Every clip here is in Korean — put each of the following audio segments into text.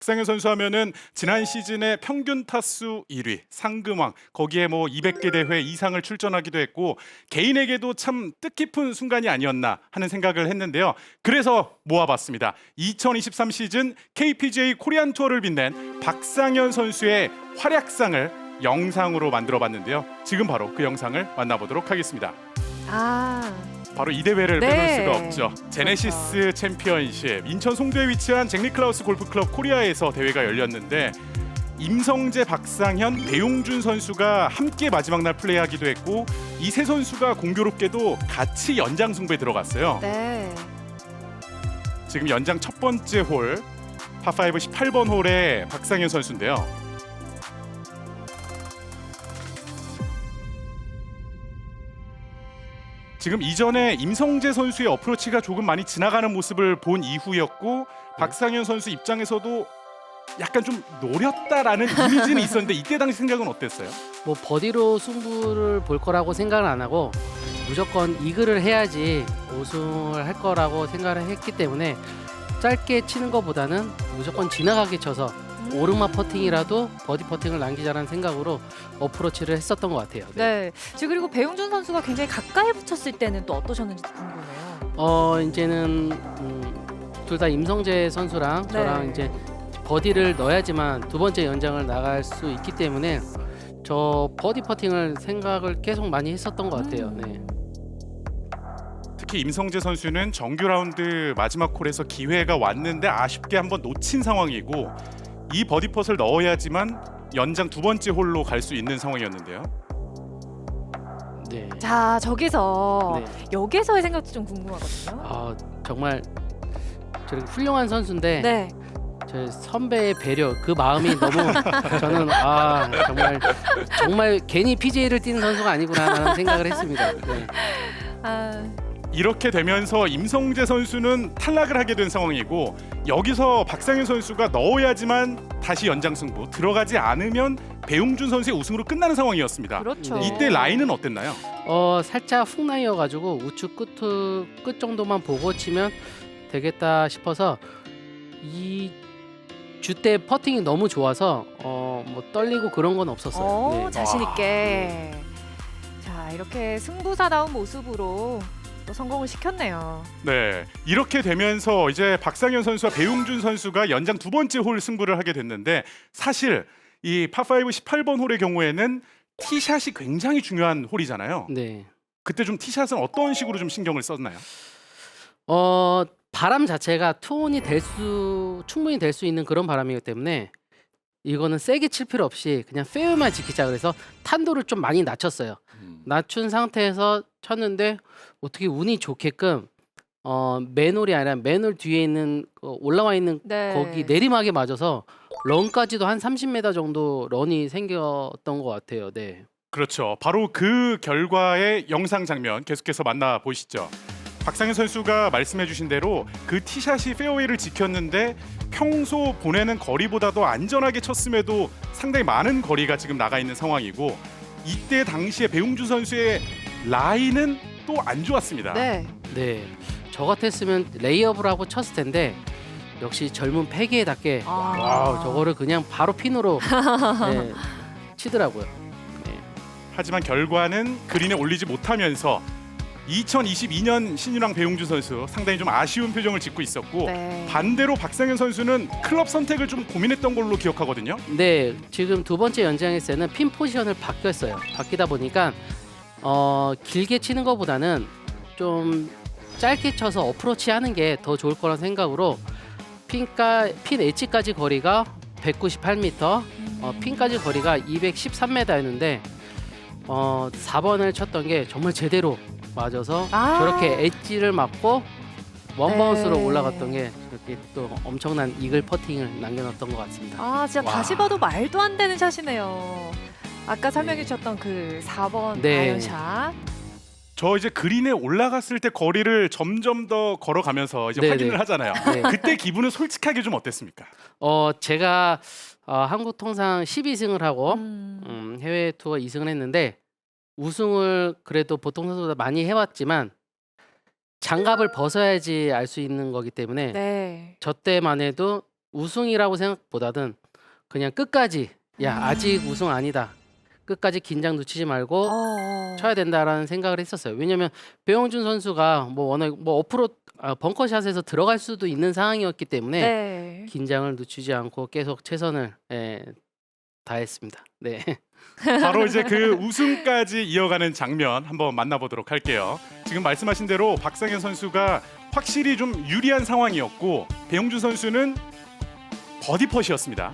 박상현 선수 하면은 지난 시즌에 평균 타수 1위, 상금왕, 거기에 뭐 200개 대회 이상을 출전하기도 했고 개인에게도 참 뜻깊은 순간이 아니었나 하는 생각을 했는데요. 그래서 모아봤습니다. 2023 시즌 KPGA 코리안 투어를 빛낸 박상현 선수의 활약상을 영상으로 만들어 봤는데요. 지금 바로 그 영상을 만나보도록 하겠습니다. 아, 바로 이 대회를 네. 빼놓을 수가 없죠. 제네시스 챔피언십 인천 송도에 위치한 잭리클라우스 골프클럽 코리아에서 대회가 열렸는데 임성재, 박상현, 배용준 선수가 함께 마지막 날 플레이하기도 했고 이 세 선수가 공교롭게도 같이 연장 승부에 들어갔어요. 네. 지금 연장 첫 번째 홀 파5 18번 홀에 박상현 선수인데요. 지금 이전에 임성재 선수의 어프로치가 조금 많이 지나가는 모습을 본 이후였고 박상현 선수 입장에서도 약간 좀 노렸다라는 이미지는 있었는데 이때 당시 생각은 어땠어요? 뭐 버디로 승부를 볼 거라고 생각을 안 하고 무조건 이글을 해야지 우승을 할 거라고 생각을 했기 때문에 짧게 치는 것보다는 무조건 지나가게 쳐서 음. 오르막 퍼팅이라도 버디 퍼팅을 남기자라는 생각으로 어프로치를 했었던 것 같아요. 네. 지금 그리고 배용준 선수가 굉장히 가까이 붙였을 때는 또 어떠셨는지 궁금해요. 어 이제는 음, 둘다 임성재 선수랑 네. 저랑 이제 버디를 넣어야지만 두 번째 연장을 나갈 수 있기 때문에 저 버디 퍼팅을 생각을 계속 많이 했었던 것 같아요. 음. 네. 특히 임성재 선수는 정규 라운드 마지막 홀에서 기회가 왔는데 아쉽게 한번 놓친 상황이고 이 버디 펫을 넣어야지만 연장 두 번째 홀로 갈 수 있는 상황이었는데요. 네. 자, 저기서 네. 여기서의 생각도 좀 궁금하거든요. 아 정말 저렇게 훌륭한 선수인데 네. 저 선배의 배려 그 마음이 너무 저는 아 정말 정말 괜히 PJ를 뛰는 선수가 아니구나라는 생각을 했습니다. 네. 아, 이렇게 되면서 임성재 선수는 탈락을 하게 된 상황이고 여기서 박상현 선수가 넣어야지만 다시 연장 승부 들어가지 않으면 배용준 선수의 우승으로 끝나는 상황이었습니다. 그렇죠. 네. 이때 라인은 어땠나요? 어 살짝 훅 나이어가지고 우측 끝, 끝 정도만 보고 치면 되겠다 싶어서 이 주때 퍼팅이 너무 좋아서 어 뭐 떨리고 그런 건 없었어요. 어, 네. 자신 있게. 자, 이렇게 승부사다운 모습으로 또 성공을 시켰네요. 네, 이렇게 되면서 이제 박상현 선수와 배용준 선수가 연장 두 번째 홀 승부를 하게 됐는데 사실 이 파5 18번 홀의 경우에는 티샷이 굉장히 중요한 홀이잖아요. 네. 그때 좀 티샷은 어떤 식으로 좀 신경을 썼나요? 어 바람 자체가 투혼이 될 수 충분히 될 수 있는 그런 바람이기 때문에 이거는 세게 칠 필요 없이 그냥 페어만 지키자 그래서 탄도를 좀 많이 낮췄어요. 낮춘 상태에서 쳤는데 어떻게 운이 좋게끔 어 맨홀이 아니라 맨홀 뒤에 있는 어, 올라와 있는 네. 거기 내리막에 맞아서 런까지도 한 30m 정도 런이 생겼던 것 같아요. 네. 그렇죠. 바로 그 결과의 영상 장면 계속해서 만나 보시죠. 박상현 선수가 말씀해주신 대로 그 티샷이 페어웨이를 지켰는데 평소 보내는 거리보다도 안전하게 쳤음에도 상당히 많은 거리가 지금 나가 있는 상황이고 이때 당시에 배웅주 선수의 라인은 또 안 좋았습니다. 네. 네. 저 같았으면 레이업을 하고 쳤을 텐데 역시 젊은 패기에답게 아. 와우 저거를 그냥 바로 핀으로 네, 치더라고요. 네. 하지만 결과는 그린에 올리지 못하면서 2022년 신유랑 배용주 선수 상당히 좀 아쉬운 표정을 짓고 있었고 네. 반대로 박상현 선수는 클럽 선택을 좀 고민했던 걸로 기억하거든요. 네, 지금 두 번째 연장했을 때는 핀 포지션을 바뀌었어요. 바뀌다 보니까 어, 길게 치는 것보다는 좀 짧게 쳐서 어프로치 하는 게 더 좋을 거란 생각으로 핀까 핀 엣지까지 거리가 198m, 어, 핀까지 거리가 213m였는데 어, 4번을 쳤던 게 정말 제대로 맞아서 아. 저렇게 엣지를 맞고 원바운스로 네. 올라갔던 게 저렇게 또 엄청난 이글 퍼팅을 남겨놨던 것 같습니다. 아, 진짜 와. 다시 봐도 말도 안 되는 샷이네요. 아까 설명해 주셨던 그 4번 네. 아이언샷. 저 이제 그린에 올라갔을 때 거리를 점점 더 걸어가면서 이제 네네. 확인을 하잖아요. 네. 그때 기분은 솔직하게 좀 어땠습니까? 어 제가 어, 한국 통상 12승을 하고 음. 음, 해외 투어 2승을 했는데 우승을 그래도 보통 선수보다 많이 해왔지만 장갑을 벗어야지 알 수 있는 거기 때문에 네. 저 때만 해도 우승이라고 생각보다는 그냥 끝까지 야 음. 아직 우승 아니다. 끝까지 긴장 놓치지 말고 어. 쳐야 된다라는 생각을 했었어요. 왜냐면 배영준 선수가 뭐 워낙 뭐 어프로 아, 벙커샷에서 들어갈 수도 있는 상황이었기 때문에 네. 긴장을 늦추지 않고 계속 최선을 예, 다했습니다. 네. 바로 이제 그 우승까지 이어가는 장면 한번 만나보도록 할게요. 지금 말씀하신 대로 박상현 선수가 확실히 좀 유리한 상황이었고 배용준 선수는 버디 퍼시였습니다.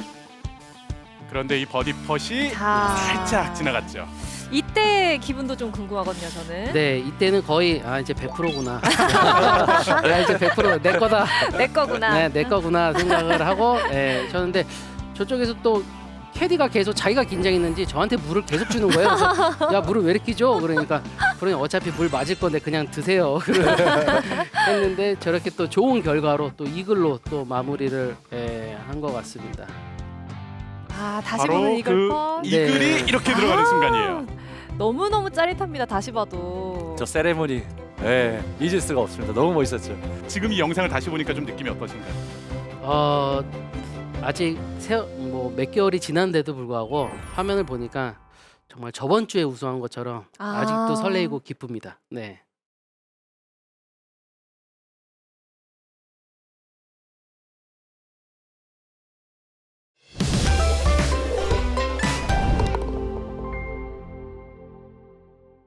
그런데 이 버디 퍼시 자. 살짝 지나갔죠. 이때 기분도 좀 궁금하거든요, 저는. 네, 이때는 거의 아 이제 100%구나. 야 이제 100%내 거다. 내 거구나. 네, 내 거구나 생각을 하고 예, 쳤는데 저쪽에서 또 캐디가 계속 자기가 긴장했는지 저한테 물을 계속 주는 거예요. 그래서 야 물을 왜 이렇게 줘? 그러니까 그러니 어차피 물 맞을 건데 그냥 드세요. 했는데 저렇게 또 좋은 결과로 또 이글로 또 마무리를 예, 한것 같습니다. 아, 다시 바로 이걸 그 퍼. 이글이 네. 이렇게 들어가는 아, 순간이에요. 너무 너무 짜릿합니다. 다시 봐도. 저 세레모니 예, 잊을 수가 없습니다. 너무 멋있었죠. 지금 이 영상을 다시 보니까 좀 느낌이 어떠신가요? 어 아직 뭐몇 개월이 지났는데도 불구하고 화면을 보니까 정말 저번 주에 우승한 것처럼 아. 아직도 설레이고 기쁩니다. 네.